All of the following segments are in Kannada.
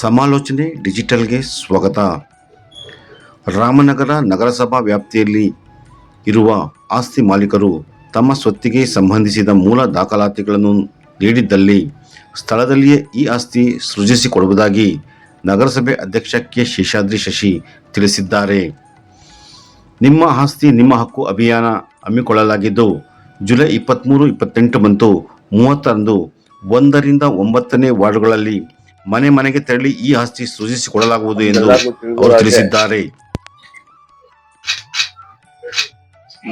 ಸಮಾಲೋಚನೆ ಡಿಜಿಟಲ್ಗೆ ಸ್ವಾಗತ. ರಾಮನಗರ ನಗರಸಭಾ ವ್ಯಾಪ್ತಿಯಲ್ಲಿ ಇರುವ ಆಸ್ತಿ ಮಾಲೀಕರು ತಮ್ಮ ಸ್ವತ್ತಿಗೆ ಸಂಬಂಧಿಸಿದ ಮೂಲ ದಾಖಲಾತಿಗಳನ್ನು ನೀಡಿದ್ದಲ್ಲಿ ಸ್ಥಳದಲ್ಲಿಯೇ ಈ ಆಸ್ತಿ ಸೃಜಿಸಿಕೊಡುವುದಾಗಿ ನಗರಸಭೆ ಅಧ್ಯಕ್ಷ ಕೆ. ಶೇಷಾದ್ರಿ ಶಶಿ ತಿಳಿಸಿದ್ದಾರೆ. ನಿಮ್ಮ ಆಸ್ತಿ, ನಿಮ್ಮ ಹಕ್ಕು ಅಭಿಯಾನ ಹಮ್ಮಿಕೊಳ್ಳಲಾಗಿದ್ದು, ಜುಲೈ ಇಪ್ಪತ್ತ್ಮೂರು ಇಪ್ಪತ್ತೆಂಟು ಮತ್ತು ಮೂವತ್ತರಂದು ಒಂದರಿಂದ ಒಂಬತ್ತನೇ ವಾರ್ಡ್ಗಳಲ್ಲಿ ಮನೆ ಮನೆಗೆ ತೆರಳಿ ಈ ಆಸ್ತಿ ಸೃಜಿಸಿಕೊಡಲಾಗುವುದು ಎಂದು ಅವರು ತಿಳಿಸಿದ್ದಾರೆ.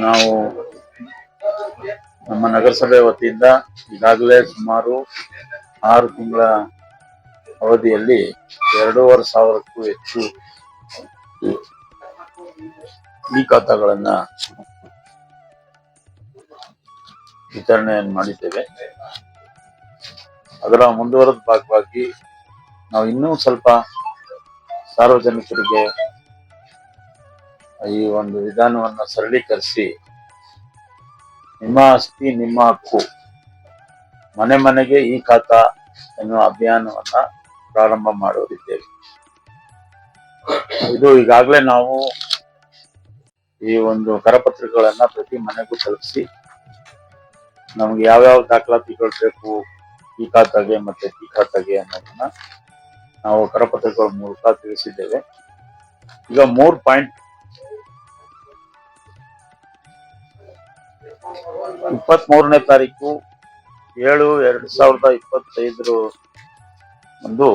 ನಾವು ನಮ್ಮ ನಗರಸಭೆ ವತಿಯಿಂದ ಈಗಾಗಲೇ ಸುಮಾರು ಆರು ತಿಂಗಳ ಅವಧಿಯಲ್ಲಿ ಎರಡೂವರೆ ಸಾವಿರಕ್ಕೂ ಹೆಚ್ಚು ಈ ಖಾತಾಗಳನ್ನ ವಿತರಣೆಯನ್ನು ಮಾಡಿದ್ದೇವೆ. ಅದರ ಮುಂದುವರೆದ ಭಾಗವಾಗಿ ನಾವು ಇನ್ನೂ ಸ್ವಲ್ಪ ಸಾರ್ವಜನಿಕರಿಗೆ ಈ ಒಂದು ವಿಧಾನವನ್ನ ಸರಳೀಕರಿಸಿ, ನಿಮ್ಮ ಆಸ್ತಿ, ನಿಮ್ಮ ಹಕ್ಕು, ಮನೆ ಮನೆಗೆ ಈ ಖಾತಾ ಎನ್ನುವ ಅಭಿಯಾನವನ್ನ ಪ್ರಾರಂಭ ಮಾಡೋರಿದ್ದೇವೆ ಇದು ಈಗಾಗಲೇ ನಾವು ಈ ಒಂದು ಕರಪತ್ರಗಳನ್ನ ಪ್ರತಿ ಮನೆಗೂ ತಲುಪಿಸಿ, ನಮ್ಗೆ ಯಾವ್ಯಾವ ದಾಖಲಾತಿಗಳು ಬೇಕು, ಈ ಖಾತಾಗೆ ಮತ್ತೆ ಈ ಖಾತಾಗೆ ಅನ್ನೋದನ್ನ ನಾವು ಕರಪತ್ರಗಳ ಮೂಲಕ ತಿಳಿಸಿದ್ದೇವೆ. ಈಗ ಮೂರ್ ಪಾಯಿಂಟ್ ಇಪ್ಪತ್ತ್ ಮೂರನೇ ತಾರೀಕು ಏಳು ಎರಡು ಸಾವಿರದ ಇಪ್ಪತ್ತೈದರ ಒಂದು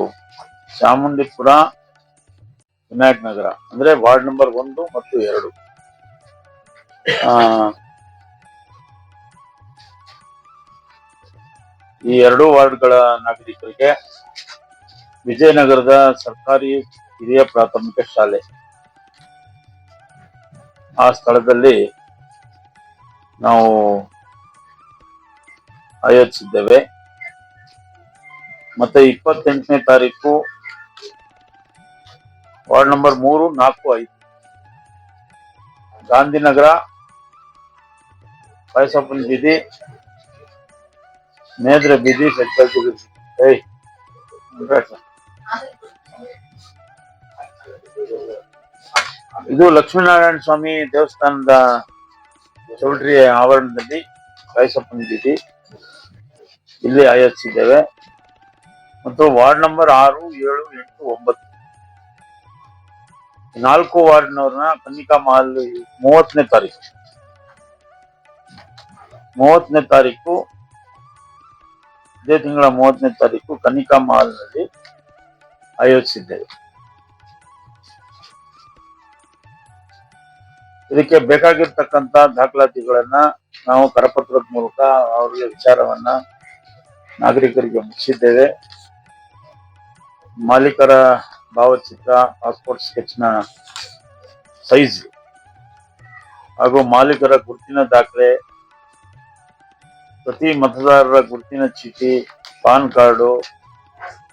ಚಾಮುಂಡಿಪುರ ವಿನಾಯಕ್ ನಗರ, ಅಂದ್ರೆ ವಾರ್ಡ್ ನಂಬರ್ ಒಂದು ಮತ್ತು ಎರಡು. ಈ ಎರಡು ವಾರ್ಡ್ಗಳ ನಾಗರಿಕರಿಗೆ ವಿಜಯನಗರದ ಸರ್ಕಾರಿ ಹಿರಿಯ ಪ್ರಾಥಮಿಕ ಶಾಲೆ. ಆ ಸ್ಥಳದಲ್ಲಿ ನಾವು ಆಯೋಜಿಸಿದ್ದೇವೆ. ಮತ್ತೆ ಇಪ್ಪತ್ತೆಂಟನೇ ತಾರೀಕು ವಾರ್ಡ್ ನಂಬರ್ ಮೂರು, ನಾಲ್ಕು, ಐದು. ಗಾಂಧಿನಗರ ಪಾಯಸಪ್ಪನ ಬೀದಿ, ಮೇದ್ರ ಬೀದಿ ಸೆಂಟ್ರಲ್ ಏಯ್. ಇದು ಲಕ್ಷ್ಮೀನಾರಾಯಣ ಸ್ವಾಮಿ ದೇವಸ್ಥಾನದ ಚೌಲ್ಟ್ರಿ ಆವರಣದಲ್ಲಿ ಬೈಸಪ್ಪನ ಬೀದಿ ಇಲ್ಲಿ ಆಯೋಜಿಸಿದ್ದೇವೆ. ಮತ್ತು ವಾರ್ಡ್ ನಂಬರ್ ಆರು, ಏಳು, ಎಂಟು, ಒಂಬತ್ತು. ನಾಲ್ಕು ವಾರ್ಡ್ನವ್ರನ್ನ ಕನ್ನಿಕಾ ಮಹಲ್ ಮೂವತ್ತನೇ ತಾರೀಕು. ಮೂವತ್ತನೇ ತಾರೀಕು, ಇದೇ ತಿಂಗಳ ಮೂವತ್ತನೇ ತಾರೀಕು ಕನ್ನಿಕಾ ಮಹಲ್ನಲ್ಲಿ ಆಯೋಜಿಸಿದ್ದೇವೆ ಇದಕ್ಕೆ ಬೇಕಾಗಿರ್ತಕ್ಕಂಥ ದಾಖಲಾತಿಗಳನ್ನ ನಾವು ಕರಪತ್ರದ ಮೂಲಕ ಅವರಿಗೆ ವಿಚಾರವನ್ನ ನಾಗರಿಕರಿಗೆ ಮುಗಿಸಿದ್ದೇವೆ ಮಾಲೀಕರ ಭಾವಚಿತ್ರ ಪಾಸ್ಪೋರ್ಟ್ ಸ್ಕೆಚ್ನ ಸೈಜ್ ಹಾಗೂ ಮಾಲೀಕರ ಗುರುತಿನ ದಾಖಲೆ, ಪ್ರತಿ ಮತದಾರರ ಗುರುತಿನ ಚೀಟಿ, ಪಾನ್ ಕಾರ್ಡು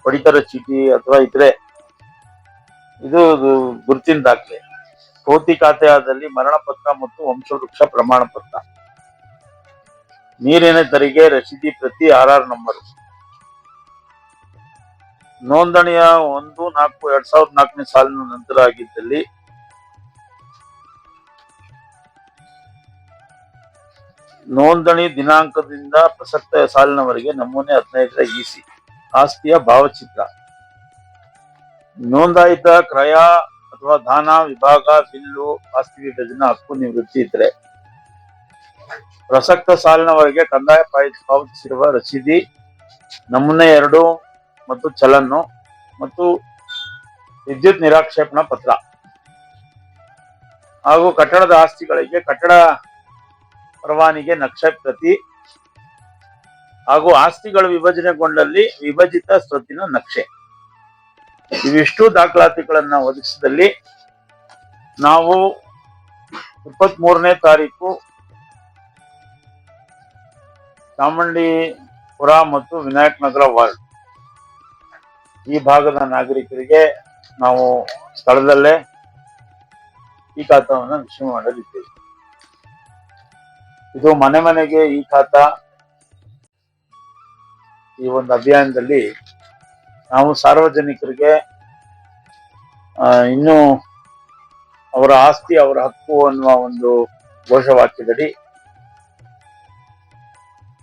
ಪಡಿತರ ಚೀಟಿ ಅಥವಾ ಇದ್ರೆ ಇದು ಗುರುತಿನ ದಾಖಲೆ. ಕೋತಿ ಖಾತೆ ಆದಲ್ಲಿ ಮರಣ ಪತ್ರ ಮತ್ತು ವಂಶವೃಕ್ಷ ಪ್ರಮಾಣ ಪತ್ರ ನೀರಿನ ತೆರಿಗೆ ರಸೀದಿ ಪ್ರತಿ ಆರ್ ಆರ್ ನಂಬರ್. ನೋಂದಣಿಯ ಒಂದು ನಾಲ್ಕು ಎರಡ್ ಸಾವಿರದ ನಾಲ್ಕನೇ ಸಾಲಿನ ನಂತರ ಆಗಿದ್ದಲ್ಲಿ ನೋಂದಣಿ ದಿನಾಂಕದಿಂದ ಪ್ರಸಕ್ತ ಸಾಲಿನವರೆಗೆ ನಮೂನೆ ಹದಿನೈದರ ಇಸಿ ಆಸ್ತಿಯ ಭಾವಚಿತ್ರ. ನೋಂದಾಯಿತ ಕ್ರಯ ಅಥವಾ ದಾನ, ವಿಭಾಗ, ಬಿಲ್ಲು, ಆಸ್ತಿ ವಿಭಜನೆ, ಹಕ್ಕು ನಿವೃತ್ತಿ ಇದ್ರೆ ಪ್ರಸಕ್ತ ಸಾಲಿನವರೆಗೆ ಕಂದಾಯ ಪಾವತಿ ಪಾವತಿಸಿರುವ ರಸೀದಿ, ನಮೂನೆ ಎರಡು ಮತ್ತು ಚಲನ್ನು ಮತ್ತು ವಿದ್ಯುತ್ ನಿರಾಕ್ಷೇಪಣಾ ಪತ್ರ. ಹಾಗೂ ಕಟ್ಟಡದ ಆಸ್ತಿಗಳಿಗೆ ಕಟ್ಟಡ ಪರವಾನಿಗೆ ನಕ್ಷೆ ಪ್ರತಿ ಹಾಗೂ ಆಸ್ತಿಗಳು ವಿಭಜನೆಗೊಂಡಲ್ಲಿ ವಿಭಜಿತ ಸ್ವತ್ತಿನ ನಕ್ಷೆ. ಇವಿಷ್ಟು ದಾಖಲಾತಿಗಳನ್ನ ಒದಗಿಸಿದಲ್ಲಿ ನಾವು ಇಪ್ಪತ್ತ್ ಮೂರನೇ ತಾರೀಕು ಚಾಮುಂಡಿಪುರ ಮತ್ತು ವಿನಾಯಕ್ ನಗರ ವಾರ್ಡ್. ಈ ಭಾಗದ ನಾಗರಿಕರಿಗೆ ನಾವು ಸ್ಥಳದಲ್ಲೇ ಈ ಖಾತವನ್ನು ವಿಷಯ ಮಾಡಲಿದ್ದೇವೆ. ಇದು ಮನೆ ಮನೆಗೆ ಈ ಖಾತಾ ಈ ಒಂದು ಅಭಿಯಾನದಲ್ಲಿ ನಾವು ಸಾರ್ವಜನಿಕರಿಗೆ ಇನ್ನೂ ಅವರ ಆಸ್ತಿ, ಅವರ ಹಕ್ಕು ಅನ್ನುವ ಒಂದು ಘೋಷವಾಕ್ಯದಡಿ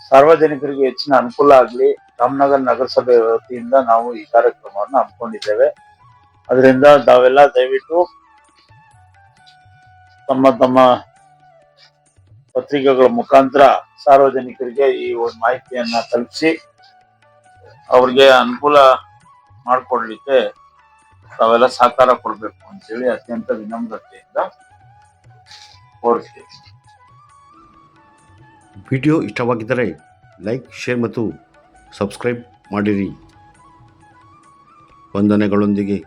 ಸಾರ್ವಜನಿಕರಿಗೆ ಹೆಚ್ಚಿನ ಅನುಕೂಲ ಆಗಲಿ. ರಾಮನಗರ ನಗರಸಭೆ ವತಿಯಿಂದ ನಾವು ಈ ಕಾರ್ಯಕ್ರಮವನ್ನು ಹಮ್ಮಿಕೊಂಡಿದ್ದೇವೆ. ಅದರಿಂದ ತಾವೆಲ್ಲ ದಯವಿಟ್ಟು ತಮ್ಮ ತಮ್ಮ ಪತ್ರಿಕೆಗಳ ಮುಖಾಂತರ ಸಾರ್ವಜನಿಕರಿಗೆ ಈ ಒಂದು ಮಾಹಿತಿಯನ್ನ ತಲುಪಿಸಿ ಅವ್ರಿಗೆ ಅನುಕೂಲ ಮಾಡಿಕೊಡ್ಲಿಕ್ಕೆ ತಾವೆಲ್ಲ ಸಹಕಾರ ಕೊಡಬೇಕು ಅಂತೇಳಿ ಅತ್ಯಂತ ವಿನಮ್ರತೆಯಿಂದ ಕೋರ್ತೀವಿ ವಿಡಿಯೋ ಇಷ್ಟವಾಗಿದ್ದರೆ ಲೈಕ್, ಶೇರ್ ಮತ್ತು ಸಬ್ಸ್ಕ್ರೈಬ್ ಮಾಡಿರಿ. ವಂದನೆಗಳೊಂದಿಗೆ.